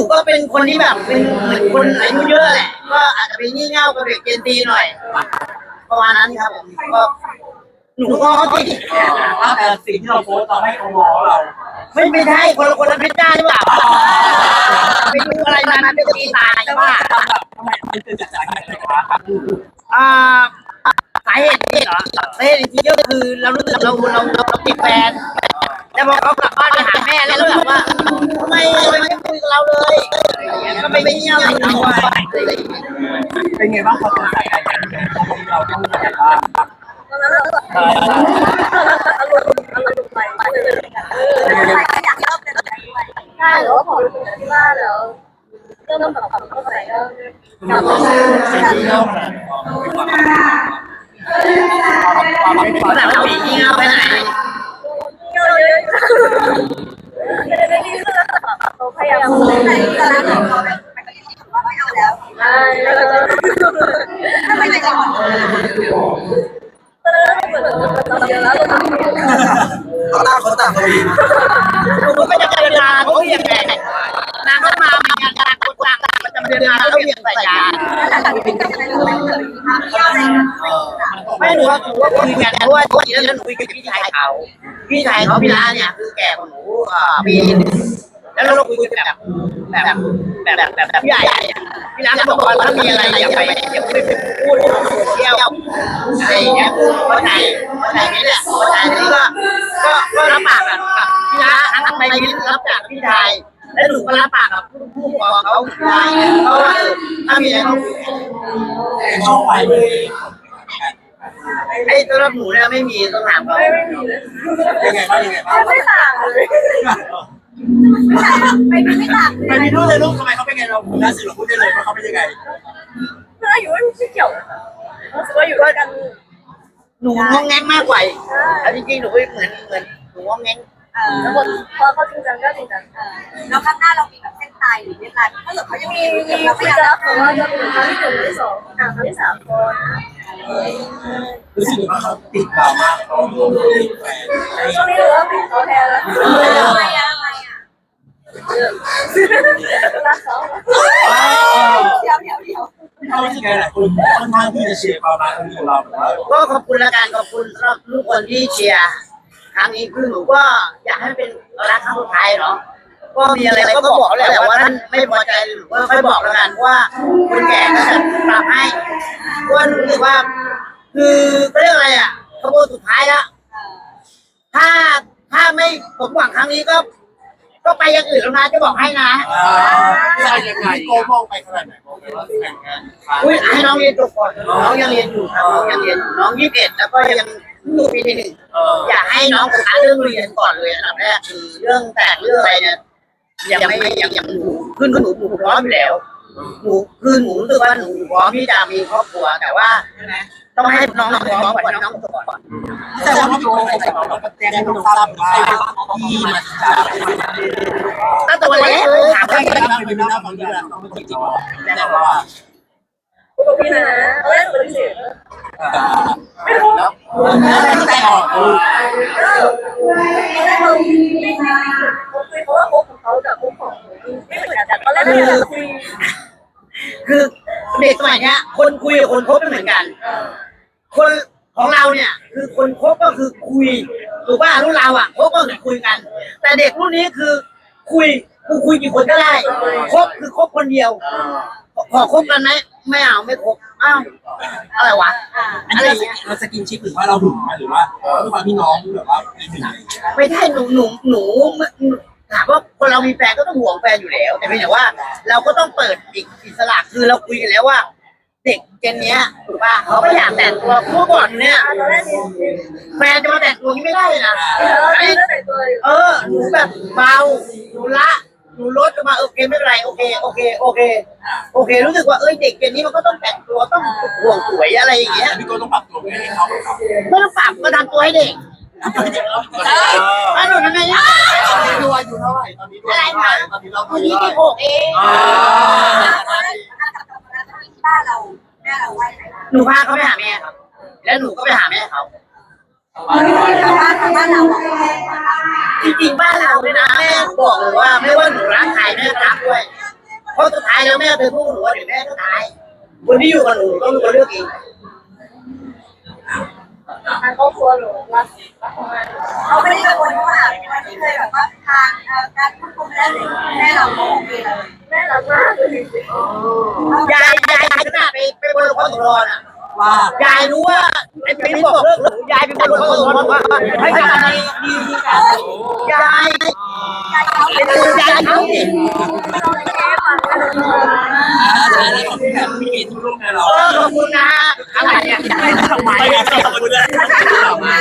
นูก็เป็นคนที่แบบเป็นเหมือนคนอายุเยอะแหละ ก็อาจจะเป็นงี่เง่ากับเด็กเจนซีหน่อยประมาณนั้นครับผมก็หนูก็เขาติดแต่สิ่งที่เราโพสต์เราให้เขาง้อเรา ไม่ไม่ใช่คนละคนละเพชรจ้าหรือเปล่าไปดูอะไรมามันเป็นตีตายใช่ปะทำไมมันเกิดจากสาเหตุอะไรครับอ่าสาเหตุที่เหรอสาเหตุจริงๆก็คือเรารู้สึกเราเราเราติดแฟนแล้วพอเขากลับบ้าน ม่แล้วแบบว่าทำไมทำไมไม่คุยกับเราเลยอะไรอย่างเงี้ยก็ไม่ไม่เงี้ยอะไรเราอะเป็นไงบ้างพอเจอสายอะไรกันเราต้องแบบว่าตอนนั้นเราแบบอารมณ์อารมณ์ไปเลยอยากเล่าเป็นอะไรไปใช่แล้วพอรู้ที่ว่าแล้วเริ่มแบบเข้าใจก็กลับมาสิ่งที่เราเขาถาม ช่แล้วก็ถ้าไมจังหวัดตอนนั้นเหมือนเยอะแล้วเขาตาเขาตาเขาดีหนูก็จะเจรจาเขาเรียกไงนางก็มาเหมือนกันต่างคนต่างมันจะเจรจาแล้วเรียกใส่ยาไม่หนูว่าหนูว่าคุยกันเพราะว่าจริงๆแล้วหนูคุยกับพี่ชายเขาพี่ชายเขาพี่ร้าเนี่ยคือแก่กว่าหนูอ่าปีนึง แล้วเราคุยกันแบบแบบแบบแบบแบบใหญ่พี่ร้านก็บอกว่าถ้ามีอะไรอย่าไปอย่าไปพูดเที่ยวอะไรอย่างเงี้ยเข้าใจเข้าใจไหมเนี่ยเข้าใจนี่ก็ก็ก็รับปากกับพี่ร้านทั้งไปยินรับจากพี่ชายแล้วหนูก็รับปากกับผู้ผู้ปกครองเขาได้เพราะว่าถ้ามีอะไรเขาชอบไปเลยไอ้สำหรับหนูเนี่ยไม่มีต้องถามเขายังไงบ้างยังไงบ้างไม่ต่างเลย ไม่ไม่ต่างไปไมีลูกเลยลูกทำไมเขาเป็นไงเราคุณน่าสื่อเราพูดได้เลยว่าเขาเป็นยังไงเพื่ออยู่ไม่เกี่ยวรู้สึกว่าอยู่ด้วยกันหนูงงแงงมากกว่าแล้วจริงๆหนูเหมือนเหมือนหนูงงแงงแล้วคนพอเขาจริงจังก็จริงจังแล้วข้างหน้าเรามีแบบเส้นตายหรือเวลายถ้าเกิดเขายังมีเราไม่รับเพราะว่าจะเป็นครั้งที่หนึ่งที่สองครั้งที่สามคนรู้สึกว่าเขาติดเรามากเขาติดแฟนช่วงนี้เราก็ปิดเขาแทนแล้ว รักเขาเดี๋ยวเดี๋ยวเดี๋ยวเขารู้สึกไงหลายคนค่อนข้างที่จะเชียร์ความรักของเราแบบว่าก็ขอบคุณละกันขอบคุณสำหรับทุกคนที่เชียร์ครั้งนี้คือหนูก็อยากให้เป็นรักครั้งสุดท้ายเนาะก็มีอะไรก็บอกแหละว่าท่านไม่พอใจหนูก็ค่อยบอกแล้วกันว่าคนแก่ก็จะปรับให้เพราะว่าหนูรู้สึกว่า คือเขาเรียกอะไรอะขบวนสุดท้ายแล้วถ้าถ้าไม่ผมหวังครั้งนี้ก็ ก็ไปอย่างอื่นแล้วนะจะบอกให้นะใช่ยังไงโกมองไปขนาดไหนมองไปว่าแต่งงานอุ้ยให้น้องเรียนจบก่อนน้องยังเรียนอยู่ครับน้องยังเรียนอยู่น้องยี่สิบเอ็ดแล้วก็ยังอยู่ปีที่หนึ่งเอออยากให้น้องโฟกัสเรื่องเรียนก่อนเลยอันดับแรกคือเรื่องแต่งเรื่องอะไรเนี่ยยังไม่ยังยังหนูขึ้นก็หนูหนูพร้อมอยู่แล้วหนูคือหนูรู้สึกว่าหนูพร้อมที่จะมีครอบครัวแต่ว่า ต้องให้น้องพร้อมก่อนน้องจบก่อน แต่ว่าพี่โกงเราก็แจ้งให้น้องทราบว่าที่มาจากถ้าตัวเล็กเลยถามถ้าว่าเกิดว่าเป็นหน้าฟังที่เราต้องจริงๆแจ้งว่าตัวพี่นะตอนแรกหนูปฏิเสธไม่รู้แล้วแต่ออกเขาคุยเพราะว่าโอ๊คของเขากับโอ๊คของไม่เหมือนกันตอนแรกเราคุยคือเด็กสมัยเนี้ยคนคุยกับคนคบไม่เหมือนกัน คนของเราเนี่ย คือคนคบก็คือคุยถูกป่ะรุ่นเราอะคบก็คือคุยกัน แต่เด็กรุ่นนี้คือ คุยกูคุยกี่คนก็ได้คบคือคบคนเดียวขอคบกันไหมไม่เอาไม่คบอ้าวอะไรวะอันนี้เราสกินชิปหรือว่าเราหึงหรือว่าด้วยความพี่น้องแบบว่ามีหึงไม่ใช่หนูหนูหนูถามว่าคนเรามีแฟนก็ต้องห่วงแฟนอยู่แล้ว แต่เพียงแต่ว่า เราก็ต้องเปิดอีกอิสระคือเราคุยกันแล้วว่าเด็กเจนเนี้ยถูกป่ะเขาก็อยากแต่งตัวเมื่อก่อนเนี่ยตอนแรกนี่แฟนจะมาแต่งตัวนี้ไม่ได้เลยนะเออไอ้เรื่องแต่งตัวเออหนูแบบเบาหนูละหนูลดจะมาโอเคไม่เป็นไรโอเคโอเคโอเคโอเค รู้สึกว่าเอ้ยเด็กเจนนี้มันก็ต้องแต่งตัวต้องห่วงสวยอะไรอย่างเงี้ยพี่โกต้องปรับตัวให้เขาแบบไม่ต้องปรับก็ทำตัวให้เด็กถ้าหนูทำไงเนี่ยดูอายุเท่าไหร่ตอนนี้อะไรคะตอนนี้เราวันนี้ที่หกเอง ที่บ้านเราแม่เราไหว้ไหนหนูพาเขาไปหาแม่ครับ แล้วหนูก็ไปหาแม่เขาทางบ้านทางบ้านเราอะจริงๆบ้านเราเนี่ยนะแม่บอกเลยว่าไม่ว่าหนูรักใครแม่รักด้วยราะสุดท้ายแล้วแม่เคยพูดหนูว่าเดี๋ยวแม่ก็ตายคนที่อยู่กับหนูต้องเป็นคนเลือกเองทางครอบครัวหนูรักเขาไม่ได้กังวลว่าวันที่เคยแบบว่าทางการควบคุมได้เลยแม่เราโอเคเลยแม่รักมากเลยยาย ตกรอนอะว่ายายรู้ว่าไอ้ปีนี้บอกเลิกหนูยายเป็นคนละครตกรอนว่าให้กลับมาดีดีดีกันยายเป็นยายเขาสิใช่แล้วขอบคุณแบบพี่เกดที่ร่วมงานเราเออขอบคุณนะอะไรเนี่ยไม่ได้ทำไมขอบคุณเลย